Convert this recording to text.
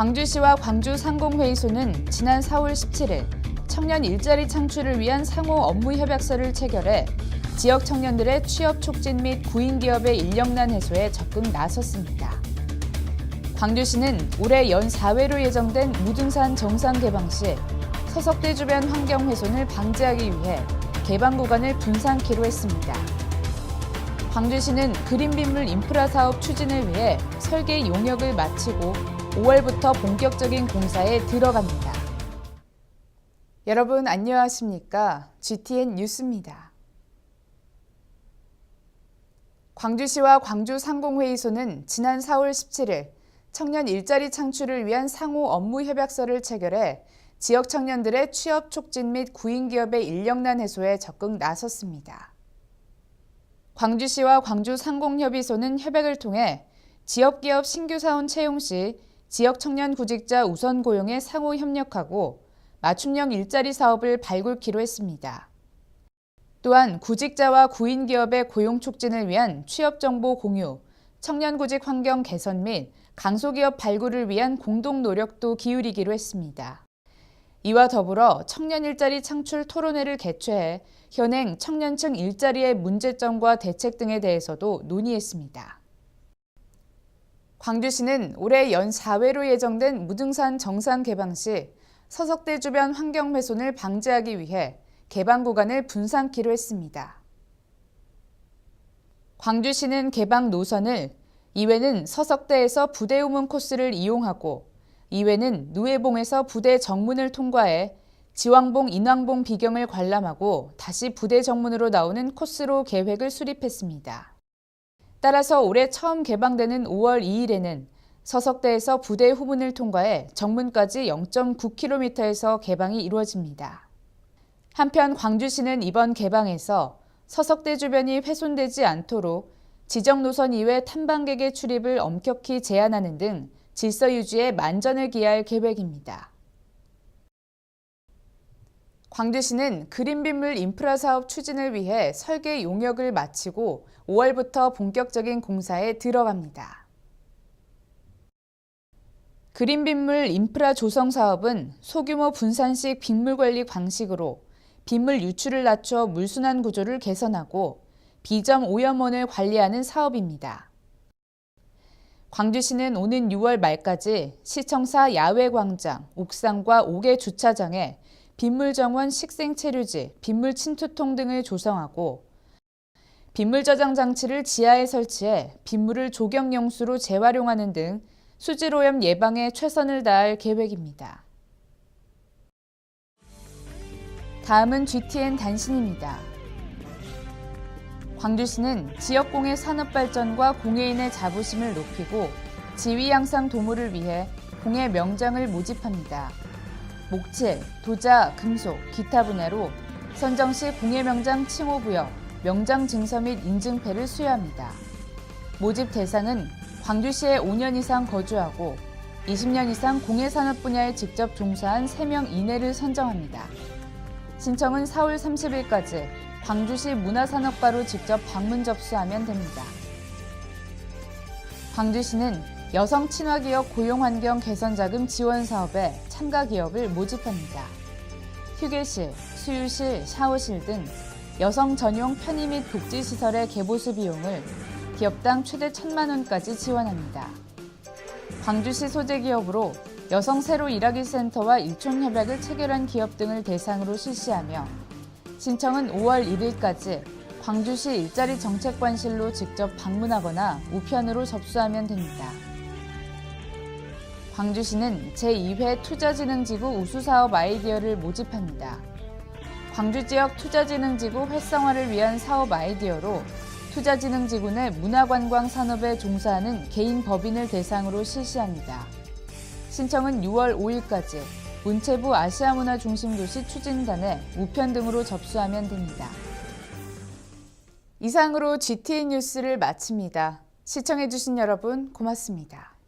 광주시와 광주 상공회의소는 지난 4월 17일 청년 일자리 창출을 위한 상호 업무 협약서를 체결해 지역 청년들의 취업 촉진 및 구인 기업의 인력난 해소에 적극 나섰습니다. 광주시는 올해 연 4회로 예정된 무등산 정상 개방 시 서석대 주변 환경 훼손을 방지하기 위해 개방 구간을 분산키로 했습니다. 광주시는 그린빗물 인프라 사업 추진을 위해 설계 용역을 마치고 5월부터 본격적인 공사에 들어갑니다. 여러분 안녕하십니까? GTN 뉴스입니다. 광주시와 광주 상공회의소는 지난 4월 17일 청년 일자리 창출을 위한 상호 업무 협약서를 체결해 지역 청년들의 취업 촉진 및 구인 기업의 인력난 해소에 적극 나섰습니다. 광주시와 광주 상공협의소는 협약을 통해 지역기업 신규 사원 채용 시 지역 청년 구직자 우선 고용에 상호 협력하고 맞춤형 일자리 사업을 발굴키로 했습니다. 또한 구직자와 구인 기업의 고용 촉진을 위한 취업 정보 공유, 청년 구직 환경 개선 및 강소기업 발굴을 위한 공동 노력도 기울이기로 했습니다. 이와 더불어 청년 일자리 창출 토론회를 개최해 현행 청년층 일자리의 문제점과 대책 등에 대해서도 논의했습니다. 광주시는 올해 연 4회로 예정된 무등산 정상 개방 시 서석대 주변 환경 훼손을 방지하기 위해 개방 구간을 분산키로 했습니다. 광주시는 개방 노선을 2회는 서석대에서 부대 우문 코스를 이용하고 2회는 누에봉에서 부대 정문을 통과해 지왕봉 인왕봉 비경을 관람하고 다시 부대 정문으로 나오는 코스로 계획을 수립했습니다. 따라서 올해 처음 개방되는 5월 2일에는 서석대에서 부대 후문을 통과해 정문까지 0.9km에서 개방이 이루어집니다. 한편 광주시는 이번 개방에서 서석대 주변이 훼손되지 않도록 지정 노선 이외 탐방객의 출입을 엄격히 제한하는 등 질서 유지에 만전을 기할 계획입니다. 광주시는 그린빗물 인프라 사업 추진을 위해 설계 용역을 마치고 5월부터 본격적인 공사에 들어갑니다. 그린빗물 인프라 조성 사업은 소규모 분산식 빗물 관리 방식으로 빗물 유출을 낮춰 물순환 구조를 개선하고 비점 오염원을 관리하는 사업입니다. 광주시는 오는 6월 말까지 시청사 야외 광장, 옥상과 5개 주차장에 빗물 정원 식생 체류지, 빗물 침투통 등을 조성하고 빗물 저장 장치를 지하에 설치해 빗물을 조경 용수로 재활용하는 등 수질 오염 예방에 최선을 다할 계획입니다. 다음은 GTN 단신입니다. 광주시는 지역공예 산업 발전과 공예인의 자부심을 높이고 지위 향상 도모를 위해 공예 명장을 모집합니다. 목칠, 도자, 금속, 기타 분야로 선정 시 공예 명장 칭호 부여, 명장 증서 및 인증패를 수여합니다. 모집 대상은 광주시에 5년 이상 거주하고 20년 이상 공예산업 분야에 직접 종사한 3명 이내를 선정합니다. 신청은 4월 30일까지 광주시 문화산업과로 직접 방문 접수하면 됩니다. 광주시는 여성 친화기업 고용환경 개선자금 지원 사업에 참가 기업을 모집합니다. 휴게실, 수유실, 샤워실 등 여성 전용 편의 및 복지시설의 개보수 비용을 기업당 최대 1천만 원까지 지원합니다. 광주시 소재 기업으로 여성 새로 일하기 센터와 일촌 협약을 체결한 기업 등을 대상으로 실시하며 신청은 5월 1일까지 광주시 일자리 정책관실로 직접 방문하거나 우편으로 접수하면 됩니다. 광주시는 제2회 투자진흥지구 우수사업 아이디어를 모집합니다. 광주 지역 투자진흥지구 활성화를 위한 사업 아이디어로 투자진흥지구 내 문화관광 산업에 종사하는 개인 법인을 대상으로 실시합니다. 신청은 6월 5일까지 문체부 아시아문화중심도시 추진단에 우편 등으로 접수하면 됩니다. 이상으로 GTN 뉴스를 마칩니다. 시청해주신 여러분 고맙습니다.